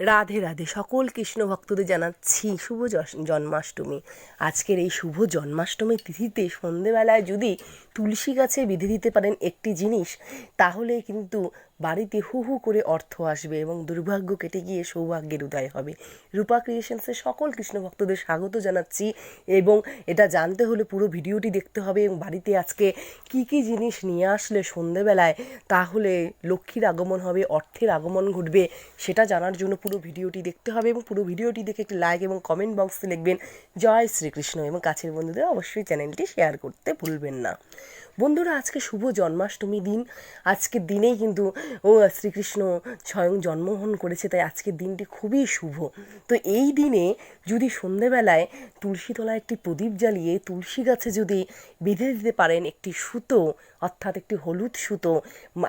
রাধে রাধে সকল কৃষ্ণ ভক্তদের জানাচ্ছি শুভ জন্মাষ্টমী। আজকের এই শুভ জন্মাষ্টমী তিথিতে সন্ধেবেলায় যদি তুলসী গাছে বিধে দিতে পারেন একটি জিনিস, তাহলে কিন্তু বাড়িতে হু হু করে অর্থ আসবে এবং দুর্ভাগ্য কেটে গিয়ে সৌভাগ্যের উদয় হবে। রূপা ক্রিয়েশনসের সকল কৃষ্ণ ভক্তদের স্বাগত জানাচ্ছি এবং এটা জানতে হলে পুরো ভিডিওটি দেখতে হবে এবং বাড়িতে আজকে কি কি জিনিস নিয়ে আসলে সন্ধেবেলায় তাহলে লক্ষ্মীর আগমন হবে, অর্থের আগমন ঘটবে সেটা জানার জন্য পুরো ভিডিওটি দেখতে হবে এবং পুরো ভিডিওটি দেখে একটি লাইক এবং কমেন্ট বক্সে লিখবেন, জয় শ্রীকৃষ্ণ এবং কাছের বন্ধুদের অবশ্যই চ্যানেলটি শেয়ার করতে ভুলবেন না। বন্ধুরা, আজকে শুভ জন্মাষ্টমী দিন। আজকের দিনেই কিন্তু, ও শ্রীকৃষ্ণ স্বয়ং জন্মগ্রহণ করেছে, তাই আজকের দিনটি খুবই শুভ। তো এই দিনে যদি সন্ধেবেলায় তুলসীতলায় একটি প্রদীপ জ্বালিয়ে তুলসী গাছে যদি বেঁধে দিতে পারেন একটি সুতো, অর্থাৎ একটি হলুদ সুতো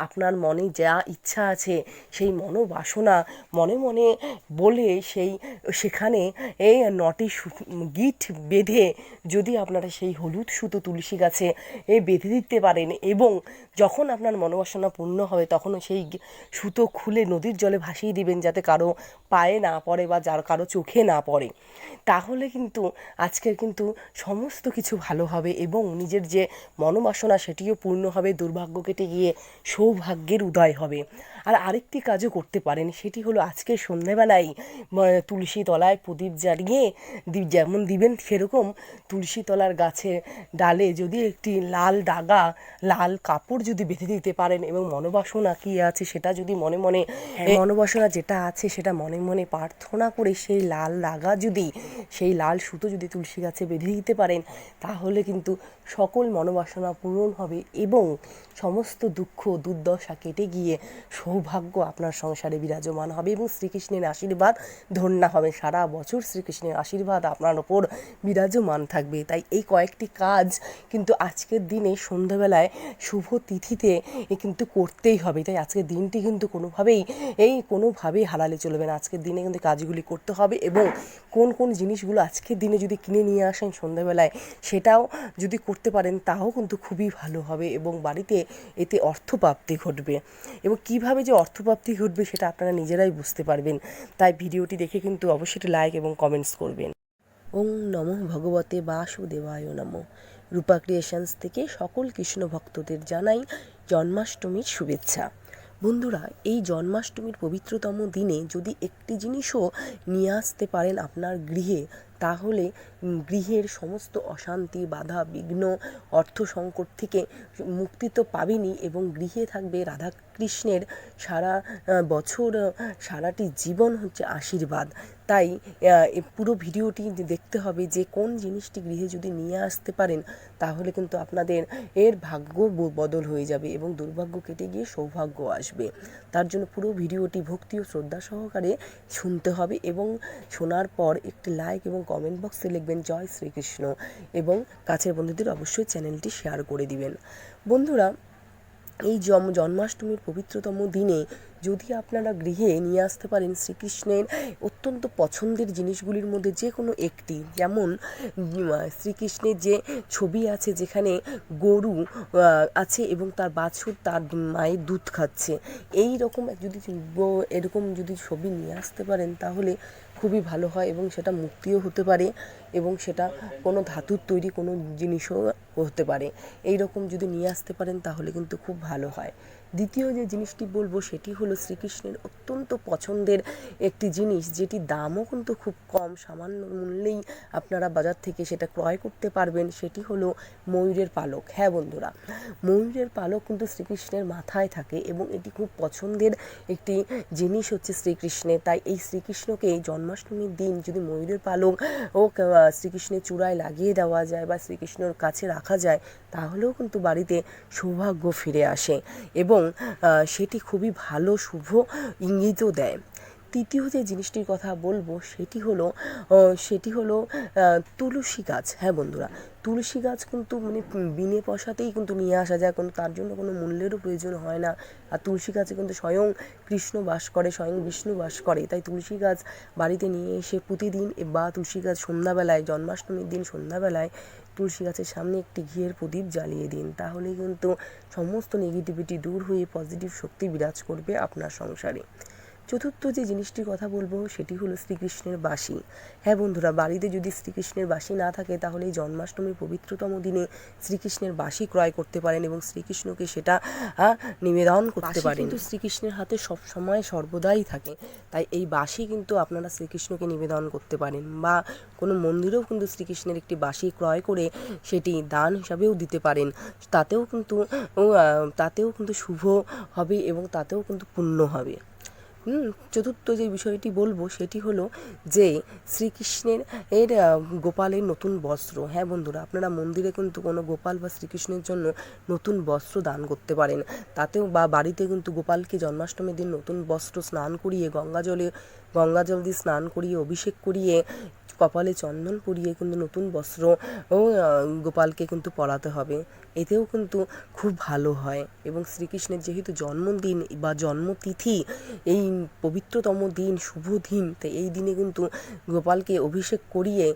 আপনার মনে যা ইচ্ছা আছে, সেই মনোবাসনা মনে মনে বলে সেই, সেখানে এই নটি গিট বেঁধে যদি আপনারা সেই হলুদ সুতো তুলসী গাছে এ বেঁধে দিতে পারেন এবং যখন আপনার মনোবাসনা পূর্ণ হবে তখনও সেই সুতো খুলে নদীর জলে ভাসিয়ে দিবেন যাতে কারও পায়ে না পড়ে বা যার কারও চোখে না পড়ে। তাহলে কিন্তু আজকের কিন্তু সমস্ত কিছু ভালো হবে এবং নিজের যে মনোবাসনা সেটিও পূর্ণ হবে দুর্ভাগ্য কেটে গিয়ে সৌভাগ্যের উদয় হবে। আর আরেকটি কাজও করতে পারেন, সেটি হলো আজকে সন্ধ্যাবেলায় তুলসী তলায় প্রদীপ জ্বালিয়ে যেমন দিবেন সেরকম তুলসী তলার গাছে ডালে যদি একটি লাল ডাগা লাল কাপড় যদি বেঁধে দিতে পারেন এবং মনোবাসনা কী আছে সেটা যদি মনে মনে মনোবাসনা যেটা আছে সেটা মনে মনে প্রার্থনা করে সেই লাল ডাগা যদি সেই লাল সুতো যদি তুলসী গাছে বেঁধে দিতে পারেন তাহলে কিন্তু সকল মনোবাসনা পূরণ হবে এবং সমস্ত দুঃখ দুর্দশা কেটে গিয়ে সৌভাগ্য আপনার সংসারে বিরাজমান হবে এবং শ্রীকৃষ্ণের আশীর্বাদ ধন্যা হবে। সারা বছর শ্রীকৃষ্ণের আশীর্বাদ আপনার ওপর বিরাজমান থাকবে। তাই এই কয়েকটি কাজ কিন্তু আজকের দিনে সন্ধ্যাবেলায় শুভ তিথিতে কিন্তু করতেই হবে। তাই আজকের দিনটি কিন্তু কোনোভাবেই, এই কোনোভাবেই হারালে চলবে না। আজকের দিনে কিন্তু কাজগুলি করতে হবে এবং কোন কোন জিনিসগুলো আজকের দিনে যদি কিনে নিয়ে আসেন সন্ধ্যাবেলায়, সেটাও যদি করতে পারেন, তাও কিন্তু খুবই ভালো হবে এবং বাড়িতে এতে অর্থপ্রাপ্তি ঘটবে। এবং কীভাবে যে অর্থপ্রাপ্তি ঘটবে সেটা আপনারা নিজেরাই বুঝতে পারবেন। তাই ভিডিওটি দেখে কিন্তু অবশ্যই লাইক এবং কমেন্টস করবেন। ওং নমঃ ভগবতে বাসুদেবায় নমঃ। রূপা ক্রিয়েশনস থেকে সকল কৃষ্ণ ভক্তদের জানাই জন্মাষ্টমীর শুভেচ্ছা। বন্ধুরা, এই জন্মাষ্টমীর পবিত্রতম দিনে যদি একটি জিনিসও নিয়ে আসতে পারেন আপনার গৃহে, তাহলে গৃহের সমস্ত অশান্তি, বাধা, বিঘ্ন অর্থ সংকট থেকে মুক্তি তো পাবেনই এবং গৃহে থাকবে রাধা কৃষ্ণের সারা বছর সারাটি জীবন হচ্ছে আশীর্বাদ। তাই পুরো ভিডিওটি দেখতে হবে যে কোন জিনিসটি গৃহে যদি নিয়ে আসতে পারেন, তাহলে কিন্তু আপনাদের এর ভাগ্য বদল হয়ে যাবে এবং দুর্ভাগ্য কেটে গিয়ে সৌভাগ্য আসবে। তার জন্য পুরো ভিডিওটি ভক্তি ও শ্রদ্ধা সহকারে শুনতে হবে এবং শোনার পর একটি লাইক এবং কমেন্ট বক্সে লিখবেন, জয় শ্রীকৃষ্ণ এবং কাছের বন্ধুদের অবশ্যই চ্যানেলটি শেয়ার করে দিবেন। বন্ধুরা এই জম, জন্মাষ্টমীর পবিত্রতম দিনে যদি আপনারা গৃহে নিয়ে আসতে পারেন শ্রীকৃষ্ণের অত্যন্ত পছন্দের জিনিসগুলির মধ্যে যে কোনো একটি, যেমন শ্রীকৃষ্ণের যে ছবি আছে যেখানে গরু আছে এবং তার বাছুর তার মায়ের দুধ খাচ্ছে, এই রকম যদি এরকম যদি ছবি নিয়ে আসতে পারেন তাহলে খুবই ভালো হয় এবং সেটা মুক্তিও হতে পারে এবং সেটা কোনো ধাতুর তৈরি কোনো জিনিসও হতে পারে। এই রকম যদি নিয়ে আসতে পারেন তাহলে কিন্তু খুব ভালো হয়। দ্বিতীয় যে জিনিসটি বলব সেটি হলো শ্রীকৃষ্ণের অত্যন্ত পছন্দের একটি জিনিস, যেটি দামও কিন্তু খুব কম, সামান্য মূল্যেই আপনারা বাজার থেকে সেটা ক্রয় করতে পারবেন, সেটি হলো ময়ূরের পালক। হ্যাঁ বন্ধুরা, ময়ূরের পালক কিন্তু শ্রীকৃষ্ণের মাথায় থাকে এবং এটি খুব পছন্দের একটি জিনিস হচ্ছে শ্রীকৃষ্ণের তাই এই শ্রীকৃষ্ণকে জন্মাষ্টমীর দিন যদি ময়ূরের পালক ও শ্রীকৃষ্ণের চূড়ায় লাগিয়ে দেওয়া যায় বা শ্রীকৃষ্ণর কাছে রাখা যায়, তাহলেও কিন্তু বাড়িতে সৌভাগ্য ফিরে আসে। এবং সেটি খুবই ভালো শুভ ইঙ্গিতও দেয়। তৃতীয় যে জিনিসটির কথা বলব সেটি হলো সেটি হলো তুলসী গাছ। হ্যাঁ বন্ধুরা, তুলসী গাছ কিন্তু মানে বিনে পয়সাতেই কিন্তু নিয়ে আসা যায়, কোনো তার জন্য কোনো মূল্যেরও প্রয়োজন হয় না। আর তুলসী গাছে কিন্তু স্বয়ং কৃষ্ণ বাস করে, স্বয়ং বিষ্ণু বাস করে। তাই তুলসী গাছ বাড়িতে নিয়ে এসে প্রতিদিন বা তুলসী গাছ সন্ধ্যাবেলায়, জন্মাষ্টমীর দিন সন্ধ্যাবেলায় তুলসী গাছের সামনে একটি ঘিয়ের প্রদীপ জ্বালিয়ে দিন। তাহলেই কিন্তু সমস্ত নেগেটিভিটি দূর হয়ে পজিটিভ শক্তি বিরাজ করবে আপনার সংসারে। চতুর্থ যে জিনিসটির কথা বলব সেটি হলো শ্রীকৃষ্ণের বাসি হ্যাঁ বন্ধুরা বাড়িতে যদি শ্রীকৃষ্ণের বাসি না থাকে তাহলে এই জন্মাষ্টমীর পবিত্রতম দিনে শ্রীকৃষ্ণের বাসি ক্রয় করতে পারেন এবং শ্রীকৃষ্ণকে সেটা নিবেদন করতে পারেন। কিন্তু শ্রীকৃষ্ণের হাতে সব সময় সর্বদাই থাকে। তাই এই বাসি কিন্তু আপনারা শ্রীকৃষ্ণকে নিবেদন করতে পারেন বা কোনো মন্দিরেও কিন্তু শ্রীকৃষ্ণের একটি বাসি ক্রয় করে সেটি দান হিসাবেও দিতে পারেন। তাতেও কিন্তু তাতেও কিন্তু শুভ হবে এবং তাতেও কিন্তু পুণ্য হবে। চতুর্থ যে বিষয়টি বলব সেটি হলো যে শ্রীকৃষ্ণের, এর গোপালের নতুন বস্ত্র। হ্যাঁ বন্ধুরা, আপনারা মন্দিরে কিন্তু কোনো গোপাল বা শ্রীকৃষ্ণের জন্য নতুন বস্ত্র দান করতে পারেন। তাতেও বা বাড়িতে কিন্তু গোপালকে জন্মাষ্টমীর দিন নতুন বস্ত্র স্নান করিয়ে, গঙ্গা জলে, গঙ্গা জল দিয়ে স্নান করিয়ে, অভিষেক করিয়ে কপালে চন্দন পরিয়ে কিন্তু নতুন বস্ত্র গোপালকে কিন্তু পরাতে হবে। এতেও কিন্তু খুব ভালো হয়। এবং শ্রীকৃষ্ণের যেহেতু জন্মদিন বা জন্মতিথি, এই পবিত্রতম দিন, শুভ দিন তাই এই দিনে কিন্তু গোপালকে অভিষেক করিয়ে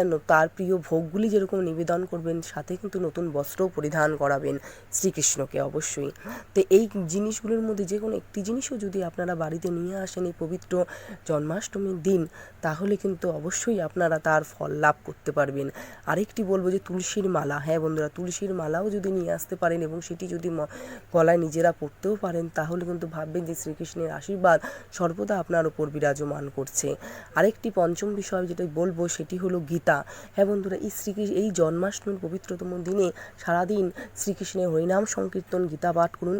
আনো- তার প্রিয় ভোগগুলি যেরকম নিবেদন করবেন, সাথে কিন্তু নতুন বস্ত্রও পরিধান করাবেন শ্রীকৃষ্ণকে অবশ্যই। তো এই জিনিসগুলোর মধ্যে যে কোনো একটি জিনিসও যদি আপনারা বাড়িতে নিয়ে আসেন এই পবিত্র জন্মাষ্টমীর দিন, তাহলে কিন্তু অবশ্যই আপনারা তার ফল লাভ করতে পারবেন। আরেকটি বলব যে তুলসীর মালা হ্যাঁ বন্ধুরা, তুলসীর মালাও যদি নিয়ে আসতে পারেন এবং সেটি যদি গলায় নিজেরা পরতেও পারেন, তাহলে কিন্তু ভাববেন যে শ্রীকৃষ্ণের আশীর্বাদ সর্বদা আপনার উপর বিরাজমান করছে। আরেকটি পঞ্চম বিষয় যেটা বলব সেটি হলো গীতা। হ্যাঁ বন্ধুরা, এই শ্রীকৃষ্ণ, এই জন্মাষ্টমীর পবিত্রতম দিনে সারাদিন শ্রীকৃষ্ণের হরিনাম সংকীর্তন গীতা পাঠ করুন।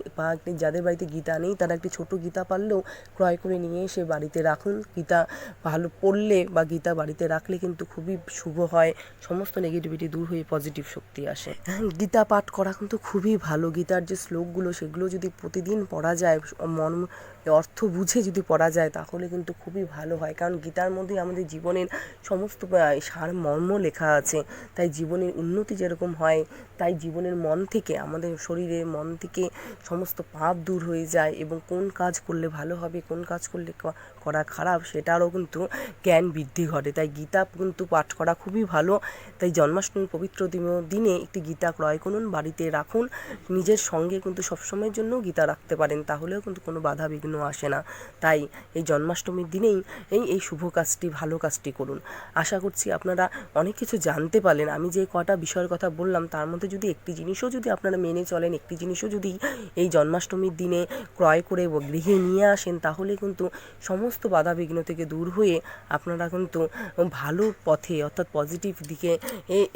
যাদের বাড়িতে গীতা নেই, তারা একটি ছোট গীতা পারলেও ক্রয় করে নিয়ে এসে বাড়িতে রাখুন। গীতা ভালো পড়লে বা গীতা বাড়িতে রাখলে কিন্তু খুবই শুভ হয়। সমস্ত নেগেটিভিটি দূর হয়ে পজিটিভ শক্তি আসে। হ্যাঁ, গীতা পাঠ করা কিন্তু খুবই ভালো। গীতার যে শ্লোকগুলো সেগুলো যদি প্রতিদিন পড়া যায় মন অর্থ বুঝে যদি পড়া যায় তাহলে কিন্তু খুবই ভালো হয়। কারণ গীতার মধ্যে আমাদের জীবনের সমস্ত আহ, সার মর্ম লেখা আছে। তাই জীবনের উন্নতি যেরকম হয় তাই জীবনের মন থেকে আমাদের শরীরে মন থেকে সমস্ত পাপ দূর হয়ে যায় এবং কোন কাজ করলে ভালো হবে কোন কাজ করলে করা খারাপ সেটারও কিন্তু জ্ঞান বৃদ্ধি ঘটে। তাই গীতা কিন্তু পাঠ করা খুবই ভালো। তাই জন্মাষ্টমীর পবিত্র দিনে একটি গীতা ক্রয় করুন বাড়িতে রাখুন। নিজের সঙ্গে কিন্তু সবসময়ের জন্য গীতা রাখতে পারেন তাহলেও কিন্তু কোনো বাধা বিঘ্ন আসে না। তাই এই জন্মাষ্টমীর দিনেই এই এই শুভ কাজটি ভালো কাজটি করুন। আশা করছি আপনারা অনেক কিছু জানতে পারলেন। আমি যে কটা বিষয়ের কথা বললাম তার মধ্যে যদি একটি জিনিসও যদি আপনারা মেনে চলেন একটি জিনিসও যদি এই জন্মাষ্টমীর দিনে ক্রয় করে গৃহে নিয়ে আসেন তাহলে কিন্তু সমস্ত বাধা বিঘ্ন থেকে দূর হয়ে আপনারা কিন্তু ভালো পথে অর্থাৎ পজিটিভ দিকে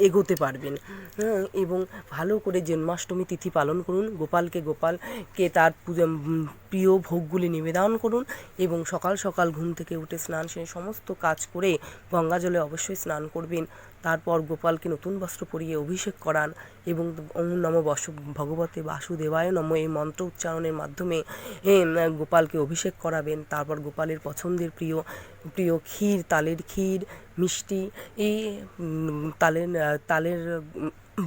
এগোতে পারবেন। হ্যাঁ, এবং ভালো করে জন্মাষ্টমী তিথি পালন করুন। গোপালকে গোপালকে তার প্রিয় ভোগগুলি নিবেদন করুন এবং সকাল সকাল ঘুম থেকে উঠে স্নান সেরে সমস্ত কাজ করে গঙ্গা জলে অবশ্যই স্নান করবেন। তারপর গোপালকে নতুন বস্ত্র পরিয়ে অভিষেক করান এবং ওম নম বস, ভগবতে বাসুদেবায় নম এই মন্ত্র উচ্চারণের মাধ্যমে গোপালকে অভিষেক করাবেন। তারপর গোপালের পছন্দের প্রিয় প্রিয় ক্ষীর, তালের ক্ষীর, মিষ্টি, এই তালের তালের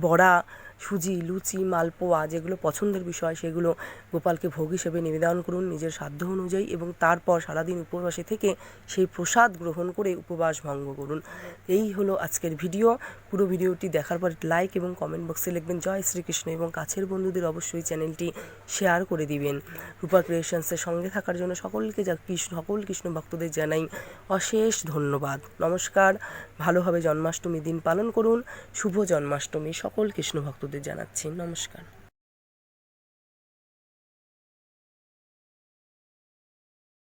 বড়া সুজি, লুচি, মালপোয়া যেগুলো পছন্দের বিষয়, সেগুলো গোপালকে ভোগ হিসেবে নিবেদন করুন নিজের সাধ্য অনুযায়ী এবং তারপর সারাদিন উপবাসে থেকে সেই প্রসাদ গ্রহণ করে উপবাস ভঙ্গ করুন। এই হলো আজকের ভিডিও। পুরো ভিডিওটি দেখার পর লাইক এবং কমেন্ট বক্সে লিখবেন, জয় শ্রীকৃষ্ণ এবং কাছের বন্ধুদের অবশ্যই চ্যানেলটি শেয়ার করে দিবেন। রূপা ক্রিয়েশনসের সঙ্গে থাকার জন্য সকলকে যা কৃষ্ণ, সকল কৃষ্ণ ভক্তদের জানাই অশেষ ধন্যবাদ। নমস্কার। ভালোভাবে জন্মাষ্টমী দিন পালন করুন। শুভ জন্মাষ্টমী। সকল কৃষ্ণ ভক্তদের জানাচ্ছি। নমস্কার।